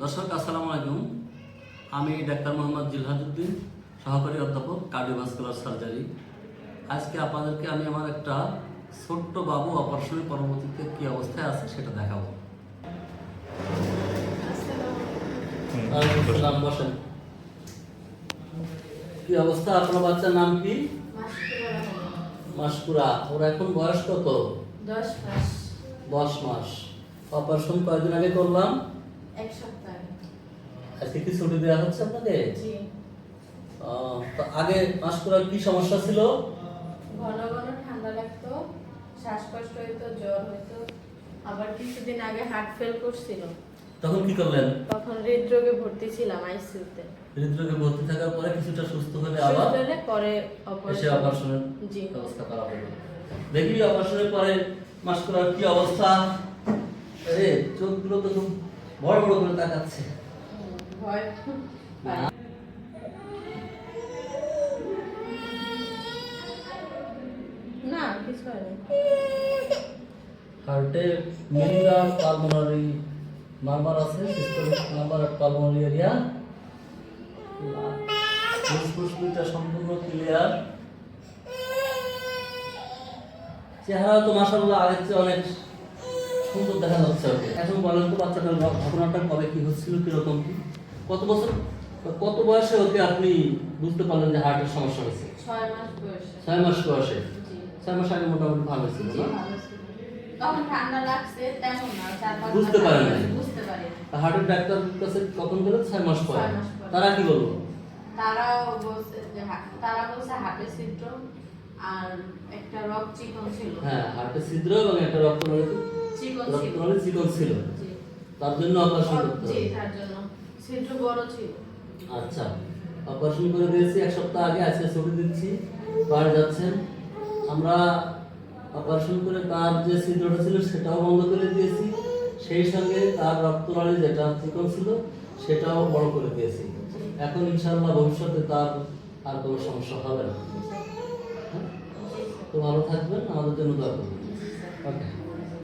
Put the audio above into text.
দর্শক আসসালামু আলাইকুম। আমি ডাক্তার মোহাম্মদ জিলহাজউদ্দিন সহকারী অধ্যাপক কার্ডিওভাস্কুলার সার্জারি। আজকে আপনাদেরকে আমি আমার একটা ছোট্ট বাবু অপারেশনের পরবর্তীতে কি অবস্থায় আছে সেটা দেখাবো। আসসালাম, বসেন। কি অবস্থা? আপনার বাচ্চার নাম কি? মাসকুরা। ওর এখন বয়স কত? দশ মাস। দশ মাস। অপারেশন কয়দিন আগে করলাম? এক সপ্তাহ আজকে কি ছুটি দেওয়া হচ্ছে আপনাকে জি। তো আগে মাসকুরার কি সমস্যা ছিল? ঘন ঘন ঠান্ডা লাগতো শ্বাসকষ্ট হইতো জ্বর হইতো আবার কিছুদিন আগে হার্ট ফেল করছিল। তখন কি করলেন? তখন হৃদরোগে ভর্তি ছিলাম আইসিইউতে হৃদরোগে ভর্তি থাকার পরে কিছুটা সুস্থ হলে আবার পরে এসে অপারেশনের জি। ব্যবস্থা করা হলো। দেখি অপারেশনের পরে মাসকুরার কি অবস্থা? আরে চোখগুলো তো খুব বড় করে তাকাচ্ছে। ভয়। না। না কিছু হয়নি। হার্টে মেইনরা পালমোনারি নাম্বার আছে systemic number of pulmonary area. ফুসফুসটা সম্পূর্ণ ক্লিয়ার চেহারা তো মাশাআল্লাহ আগের চেয়ে অনেক সুন্দর দেখা যাচ্ছে ওকে। এখন বলেন তো বাচ্চাটার ঘটনাটা কবে কি হচ্ছিল কীরকম কি? কত বছর কত বয়সে ওকে আপনি বুঝতে পারলেন যে হার্টের সমস্যা হয়েছে? ছয় মাস বয়সে। ছয় মাস বয়সে? ছয় মাস আগে মোটামুটি ভালো ছিল না? না বুঝতে পারেন পারি হার্টের ডাক্তার কাছে কখন গেলেন ছয় মাস পরে। তারা কি বলব তারাও বলছে তারা বলছে হার্টের সিনড্রোম আর একটা রক চিকন ছিল। হ্যাঁ হার্টের ছিদ্র এবং একটা রক্তনালী চিকন ছিল। রক্তনালী চিকন ছিল। তার জন্য অপারেশন করতে জি তার জন্য। ছিদ্র বড় ছিল। আচ্ছা অপারেশন করে দিয়েছি। এক সপ্তাহ আগে আজকে ছুটি দিচ্ছি। বাড়ি যাচ্ছেন। আমরা অপারেশন করে তার যে ছিদ্রটা ছিল সেটাও বন্ধ করে দিয়েছি। সেই সঙ্গে তার রক্তনালী যেটা চিকন ছিল সেটাও বড় করে দিয়েছি। এখন ইনশাআল্লাহ ভবিষ্যতে তার আর কোনো সমস্যা হবে না? তো ভালো থাকবেন আমাদের জন্য দোয়া করবেন। ওকে